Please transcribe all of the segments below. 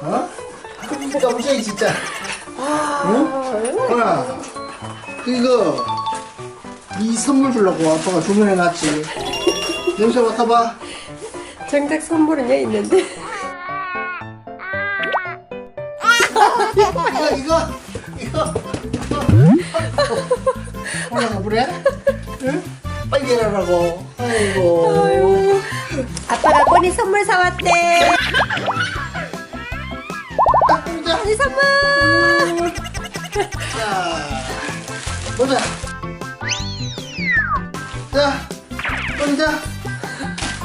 깜짝이 진짜. 응? 하나. 이거 이 선물 주려고 아빠가 주문해 놨지. 냄새 맡아봐. 정작 선물은 여기 있는데. 이거 이거 이거. 올라가 보래? 응? 빨리 일어나고. 아이고. 아빠가 꼬니 선물 사왔대. 선물. 자, 보자. 자, 혼자.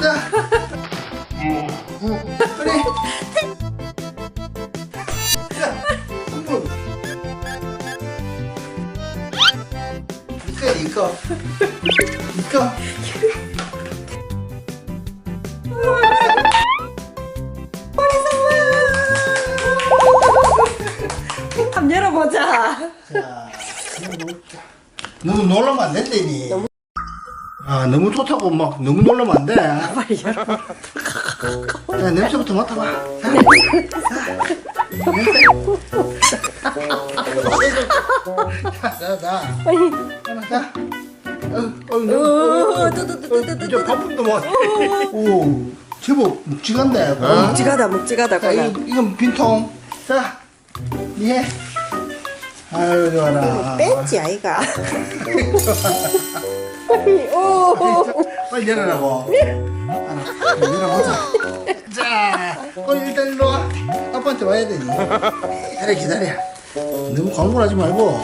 자, 그래. 자. 이거, 이거. 이거. 자, 너무 놀라면 안 된다니. 아, 너무 좋다고 막 너무 놀라면 안 돼. 빨리 열어. 자, 냄새부터 맡아봐. 자, 자, 자, 자. 하나, 자. 어, 어, 어, 뚜뚜뚜뚜뚜뚜. 이제 밥도 뭐. 오, 제법 묵직한데. 묵직하다, 묵직하다, 자, 꼬나. 이거, 이건 빈통. 자, 니 아유, 좋아라. 뺐지, 아이가. 오, 빨리 열어라고. 하나, 열어보자. 자, 어, 일단 일로 와. 아빠한테 와야 되니. 기다려, 기다려. 너무 광분하지 말고.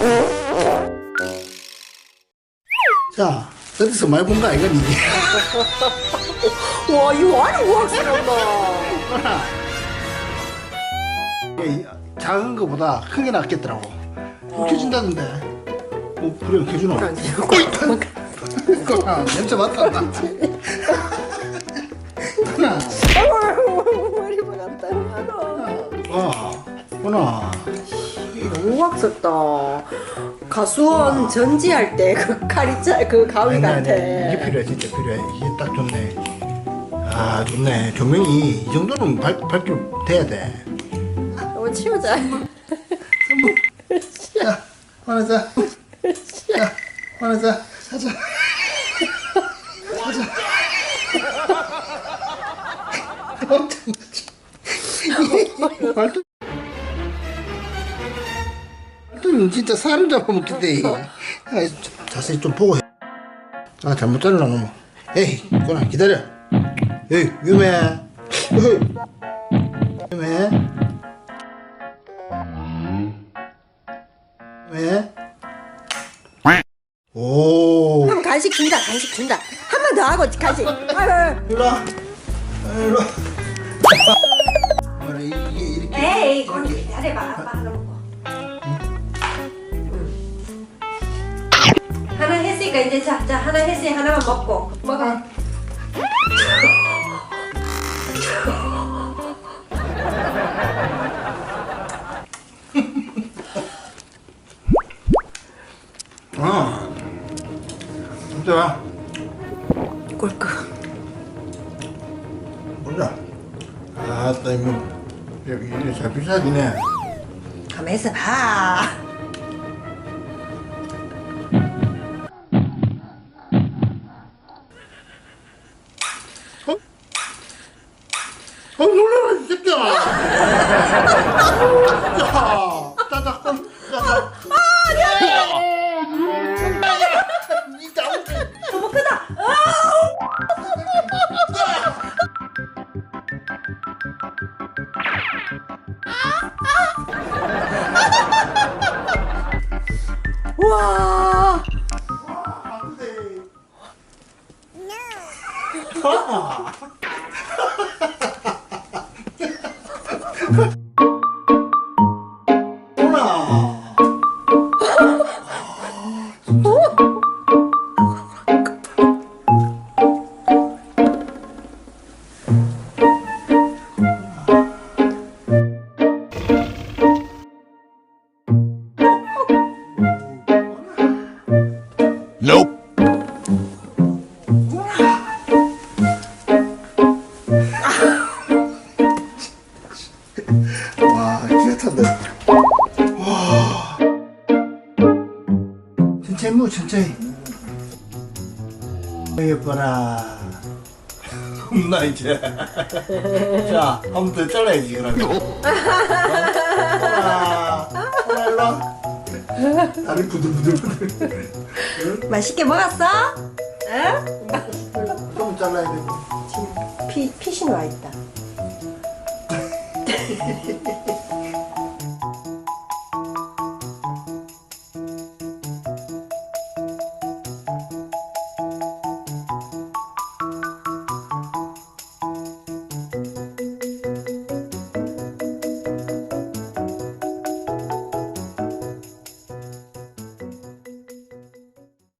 자, 어디서 말 본 거 아이가, 니? 와, 이거 아니. 하나. 이 작은 거보다 큰 게 낫겠더라고. 묵혀진다던데. 어, 그래, 개준아. 이거나 냄새 맡았다. 하나. 머리 보았다. 아, 하나. 우악스럽다. 가수원 전지할 때 그 칼이 짜, 그 가위 같아. 이게 필요해, 진짜 필요해. 이게 딱 좋네. 아, 좋네. 조명이 이 정도는 밝, 밝게 돼야 돼. 한번 치우자. 선물. 자, 하나 자. 자, 하나 자. 사자. 사자. 엄청 말도 말도 진짜 사람 잡아먹겠대. 아, 자- 자세히 좀 보고 해. 아 잘못 잘라 놓으면. 에이, 그나 기다려. 에이 위험해. 에이, 위험해. 왜? 오. 한 간식 준다, 간식 준다. 한 번 더 하고 간식. 아유. 일로 와. 일로 와. 그래, 이게 이렇게. 에이, 그건 기다려봐. 아빠 하나 먹고. 하나 했으니까 이제 자, 자 하나 했으니 하나만 먹고 먹어. 어. 진짜. 꿀꺽. 보자. 아, 나 이거 이게 잘 비싸지네. 가만 있어 봐. 어? 어, 놀라라, 이 새끼야. 야, 따닥, 따닥. 이 크 예뻐라. 없나 이제. 자, 한 번 더 잘라야지 그러면. 아, 하나 일로 와. 다리 부들부들부들. 맛있게 먹었어? 응? 좀 잘라야 되고. 지금 피, 피신 와 있다.